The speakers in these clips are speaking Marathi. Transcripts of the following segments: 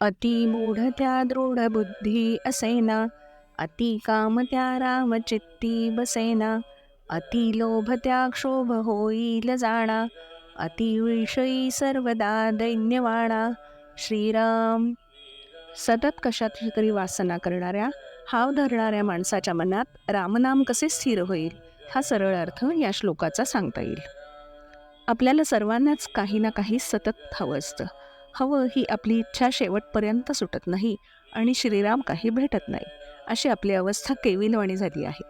अति मूढ त्या दृढ बुद्धी असेना अति काम त्या रामचित्ती बसेना अति लोभ त्या क्षोभ होईल जाणा अति विषयी सर्वदा दैन्यवाणा. श्रीराम. सतत कशाची तरी वासना करणाऱ्या हाव धरणाऱ्या माणसाच्या मनात रामनाम कसे स्थिर होईल हा सरळ अर्थ या श्लोकाचा सांगता येईल. आपल्याला सर्वांनाच काही ना काही सतत हवं असतं. हवं ही आपली इच्छा शेवटपर्यंत सुटत नाही आणि श्रीराम काही भेटत नाही अशी आपली अवस्था केविलवाणी झाली आहे.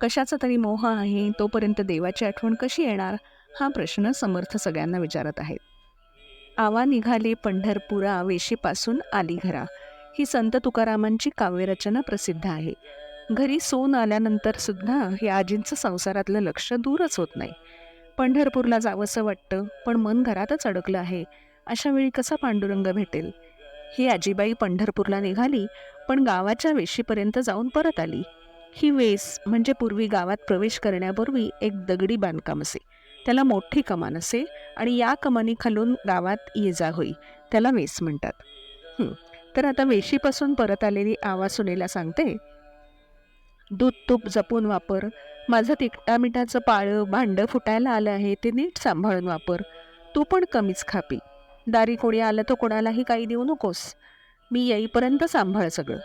कशाचा तरी मोह आहे तोपर्यंत देवाची आठवण कशी येणार हा प्रश्न समर्थ सगळ्यांना विचारत आहेत. आवा निघाली पंढरपुरा वेशीपासून आली घरा ही संत तुकारामांची काव्यरचना प्रसिद्ध आहे. घरी सोन आल्यानंतर सुद्धा हे आजींचं संसारातलं लक्ष दूरच होत नाही. पंढरपूरला जावंसं वाटतं पण मन घरातच अडकलं आहे. अशा वेळी कसा पांडुरंग भेटेल? ही आजीबाई पंढरपूरला निघाली पण गावाच्या वेशीपर्यंत जाऊन परत आली. ही वेस म्हणजे पूर्वी गावात प्रवेश करण्यापूर्वी एक दगडी बांधकाम असे. त्याला मोठी कमान असे आणि या कमानीखालून गावात ये जा होई त्याला वेस म्हणतात. तर आता वेशीपासून परत आलेली आवा सुनेला सांगते. दूध तूप जपून वापर माझं तिकटा मिठाचं पाळं भांडं फुटायला आलं आहे ते नीट सांभाळून वापर. तू पण कमीच खापी. दारी कोणी आलं तर कोणालाही काही देऊ नकोस. मी येईपर्यंत सांभाळ सगळं.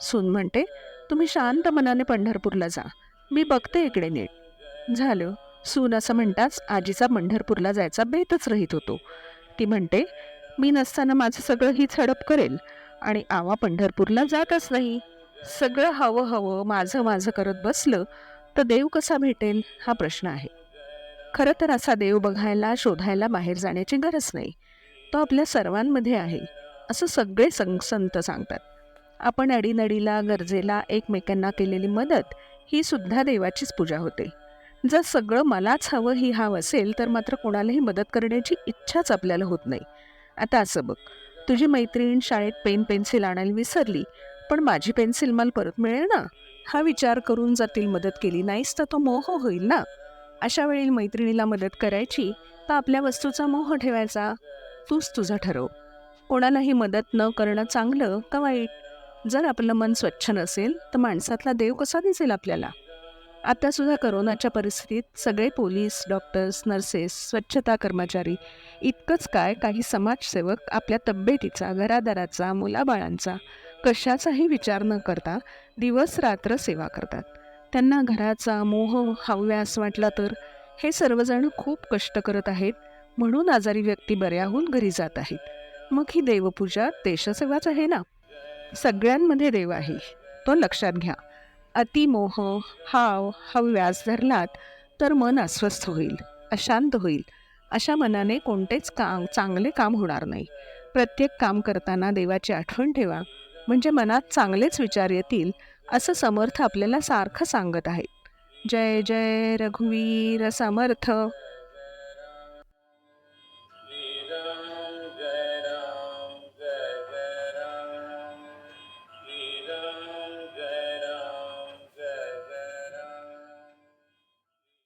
सून म्हणते तुम्ही शांत मनाने पंढरपूरला जा. मी बघते इकडे नीट. झालं. सून असं म्हणताच आजीचा पंढरपूरला जायचा बेतच रहित होतो. ती म्हणते मी नसताना माझं सगळं हीच हडप करेल आणि आवा पंढरपूरला जातच नाही. सगळं हवं हवं माझं माझं करत बसलं तर देव कसा भेटेल हा प्रश्न आहे. खरं तर असा देव बघायला शोधायला बाहेर जाण्याची गरज नाही. तो आपल्या सर्वांमध्ये आहे असं सगळे सं संत सांगतात. आपण अडीनडीला गरजेला एकमेकांना केलेली मदत ही सुद्धा देवाचीच पूजा होते. जर सगळं मलाच हवं ही हाव असेल तर मात्र कोणालाही मदत करण्याची इच्छाच आपल्याला होत नाही. आता असं बघ तुझी मैत्रीण शाळेत पेन पेन्सिल आणायला विसरली पण माझी पेन्सिल मला परत मिळेल ना? हा विचार करून जर मदत केली नाहीस तर तो मोह होईल ना? अशा वेळी मैत्रिणीला मदत करायची तर आपल्या वस्तूचा मोह ठेवायचा. तूच तुझं ठरव. कोणालाही मदत न करणं चांगलं का वाईट? जर आपलं मन स्वच्छ नसेल तर माणसातला देव कसा दिसेल आपल्याला? आत्तासुद्धा करोनाच्या परिस्थितीत सगळे पोलीस डॉक्टर्स नर्सेस स्वच्छता कर्मचारी इतकंच काय काही समाजसेवक आपल्या तब्येतीचा घरादाराचा मुलाबाळांचा कशाचाही विचार न करता दिवस रात्र सेवा करतात. त्यांना घराचा मोह हव्यास वाटला तर हे सर्वजण खूप कष्ट करत आहेत. म्हणून आजारी व्यक्ती बऱ्याहून घरी जात आहेत. मग ही देवपूजा देशसेवाच आहे ना? सगळ्यांमध्ये देव आहे. तो लक्षात घ्या. अतिमोह हाव हव्यास धरलात तर मन अस्वस्थ होईल अशांत होईल. अशा मनाने कोणतेच काम चांगले काम होणार नाही. प्रत्येक काम करताना देवाची आठवण ठेवा. म्हणजे मनात चांगलेच विचार येतील असं समर्थ आपल्याला सारखं सांगत आहेत. जय जय रघुवीर समर्थ.